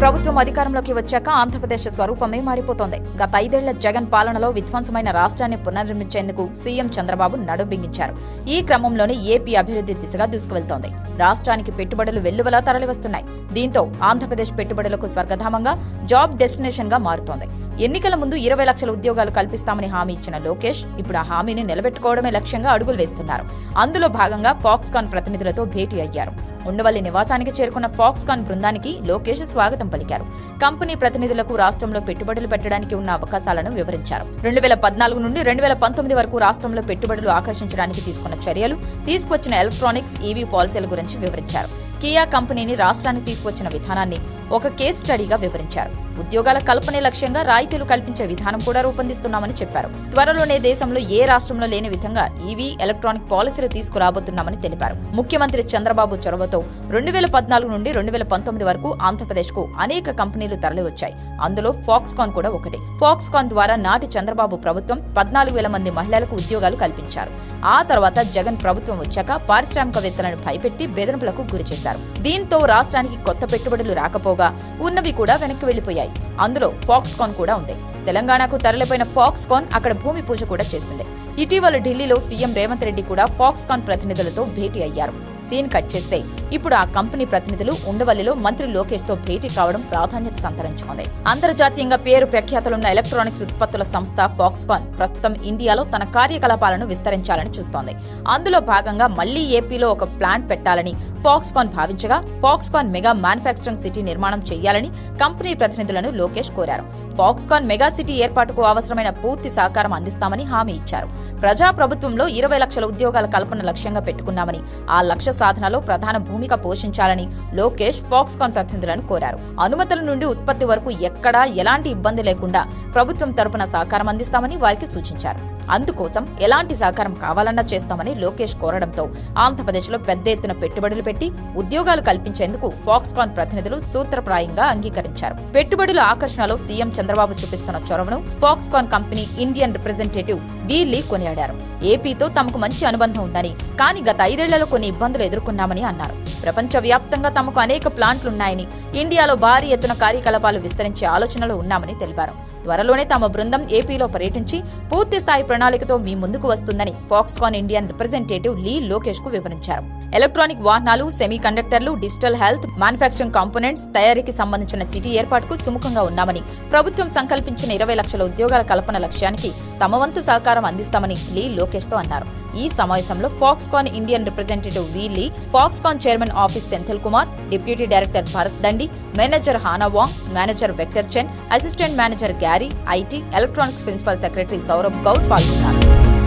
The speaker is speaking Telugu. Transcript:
ప్రభుత్వం అధికారంలోకి వచ్చాక ఆంధ్రప్రదేశ్ స్వరూపమే మారిపోతోంది. గత ఐదేళ్ళ జగన్ పాలనలో విధ్వంసమైన రాష్ట్రాన్ని పునర్నిర్మించేందుకు సీఎం చంద్రబాబు నడుబింగించారు. ఈ క్రమంలోనే ఏపీ అభివృద్ధి దిశగా దూసుకువెళ్తోంది. రాష్ట్రానికి పెట్టుబడులు వెల్లువలా తరలివస్తున్నాయి. దీంతో ఆంధ్రప్రదేశ్ పెట్టుబడులకు స్వర్గధామంగా జాబ్ డెస్టినేషన్గా మారుతోంది. ఎన్నికల ముందు ఇరవై లక్షల ఉద్యోగాలు కల్పిస్తామని హామీ ఇచ్చిన లోకేష్ ఇప్పుడు ఆ హామీని నిలబెట్టుకోవడమే లక్ష్యంగా అడుగులు వేస్తున్నారు. అందులో భాగంగా ఫాక్స్కాన్ ప్రతినిధులతో భేటీ అయ్యారు. ఉండవల్లి నివాసానికి చేరుకున్న ఫాక్స్కాన్ బృందానికి లోకేష్ స్వాగతం పలికారు. కంపెనీ ప్రతినిధులకు రాష్ట్రంలో పెట్టుబడులు పెట్టడానికి ఉన్న అవకాశాలను వివరించారు. రెండు వేల పద్నాలుగు నుండి రెండు వేల పంతొమ్మిది వరకు రాష్ట్రంలో పెట్టుబడులు ఆకర్షించడానికి తీసుకున్న చర్యలు తీసుకొచ్చిన ఎలక్ట్రానిక్స్ ఈవీ పాలసీల గురించి వివరించారు. కియా కంపెనీని రాష్ట్రానికి తీసుకొచ్చిన విధానాన్ని ఒక కేస్ స్టడీగా వివరించారు. ఉద్యోగాల కల్పనే లక్ష్యంగా రాయితీలు కల్పించే విధానం కూడా రూపొందిస్తున్నామని చెప్పారు. త్వరలోనే దేశంలో ఏ రాష్ట్రంలో లేని విధంగా ఈవీ ఎలక్ట్రానిక్ పాలసీలు తీసుకురాబోతున్నామని తెలిపారు. ముఖ్యమంత్రి చంద్రబాబు చొరవతో రెండు వేల పద్నాలుగు నుండి రెండు వేల పంతొమ్మిది వరకు ఆంధ్రప్రదేశ్కు అనేక కంపెనీలు తరలివచ్చాయి. అందులో ఫాక్స్కాన్ కూడా ఒకటి. ఫాక్స్కాన్ ద్వారా నాటి చంద్రబాబు ప్రభుత్వం పద్నాలుగు వేల మంది మహిళలకు ఉద్యోగాలు కల్పించారు. ఆ తర్వాత జగన్ ప్రభుత్వం వచ్చాక పారిశ్రామికవేత్తలను భయపెట్టి బెదిరింపులకు గురిచేశారు. దీంతో రాష్ట్రానికి కొత్త పెట్టుబడులు రాకపోగా ఉన్నవి కూడా వెనక్కి వెళ్ళిపోయాయి అందులో ఫాక్స్కాన్ కూడా ఉంది. తెలంగాణకు తరలిపోయిన ఫాక్స్కాన్ అక్కడ భూమి పూజ కూడా చేసింది. ఇటీవల ఢిల్లీలో సీఎం రేవంత్ రెడ్డి కూడా ఫాక్స్కాన్ ప్రతినిధులతో భేటీ అయ్యారు. సీన్ కట్ చేస్తే ఇప్పుడు ఆ కంపెనీ ప్రతినిధులు ఉండవల్లిలో మంత్రి లోకేష్తో భేటీ కావడం ప్రాధాన్యత సంతరించుకుంది. అంతర్జాతీయంగా పేరు ప్రఖ్యాతలున్న ఎలక్ట్రానిక్స్ ఉత్పత్తుల సంస్థ ఫాక్స్కాన్ ప్రస్తుతం ఇండియాలో తన కార్యకలాపాలను విస్తరించాలని చూస్తోంది. అందులో భాగంగా మళ్ళీ ఏపీలో ఒక ప్లాంట్ పెట్టాలని ఫాక్స్కాన్ భావించగా ఫాక్స్కాన్ మెగా మ్యానుఫ్యాక్చరింగ్ సిటీ నిర్మాణం చేయాలని కంపెనీ ప్రతినిధులను లోకేష్ కోరారు. ఫాక్స్కాన్ మెగా సిటీ ఏర్పాటుకు అవసరమైన పూర్తి సహకారం అందిస్తామని హామీ ఇచ్చారు. ప్రజా ప్రభుత్వంలో ఇరవై లక్షల ఉద్యోగాల కల్పన లక్ష్యంగా పెట్టుకున్నామని ఆ లక్ష్య సాధనలో ప్రధాన భూమిక పోషించాలని లోకేష్ ఫాక్స్కాన్ ప్రతినిధులను కోరారు. అనుమతుల నుండి ఉత్పత్తి వరకు ఎక్కడా ఎలాంటి ఇబ్బంది లేకుండా ప్రభుత్వం తరపున సహకారం అందిస్తామని వారికి సూచించారు. అందుకోసం ఎలాంటి సహకారం కావాలన్నా చేస్తామని లోకేష్ కోరడంతో ఆంధ్రప్రదేశ్లో పెద్ద ఎత్తున పెట్టుబడులు పెట్టి ఉద్యోగాలు కల్పించేందుకు ఫాక్స్కాన్ ప్రతినిధులు సూత్రప్రాయంగా అంగీకరించారు. పెట్టుబడుల ఆకర్షణలో సీఎం చంద్రబాబు చూపిస్తున్న చొరవను ఫాక్స్కాన్ కంపెనీ ఇండియన్ రిప్రజెంటేటివ్ వీర్లీ కొనియాడారు. ఏపీతో తమకు మంచి అనుబంధం ఉందని కానీ గత ఐదేళ్ళలో కొన్ని ఇబ్బందులు ఎదుర్కొన్నామని అన్నారు. ప్రపంచవ్యాప్తంగా తమకు అనేక ప్లాంట్లున్నాయని ఇండియాలో భారీ ఎత్తున కార్యకలాపాలు విస్తరించే ఆలోచనలో ఉన్నామని తెలిపారు. త్వరలోనే తమ బృందం ఏపీలో పర్యటించి పూర్తి స్థాయి ప్రణాళికతో మీ ముందుకు వస్తుందని ఫాక్స్కాన్ ఇండియన్ రిప్రజెంటేటివ్ లీ లోకేష్కు వివరించారు. ఎలక్ట్రానిక్ వాహనాలు సెమీ కండక్టర్లు డిజిటల్ హెల్త్ మ్యానుఫ్యాక్చరింగ్ కాంపోనెంట్స్ తయారీకి సంబంధించిన సిటీ ఏర్పాటుకు సుముఖంగా ఉన్నామని ప్రభుత్వం సంకల్పించిన ఇరవై లక్షల ఉద్యోగాల కల్పన లక్ష్యానికి తమ వంతు సహకారం అందిస్తామని లీ లోకేష్తో అన్నారు. ఈ సమావేశంలో Foxconn Indian representative V Lee Foxconn chairman office Senthil Kumar deputy director Bharat Dandi manager Hana Wang manager Victor Chen assistant manager Gary IT electronics principal secretary Saurabh Gaur పాల్గొన్నారు.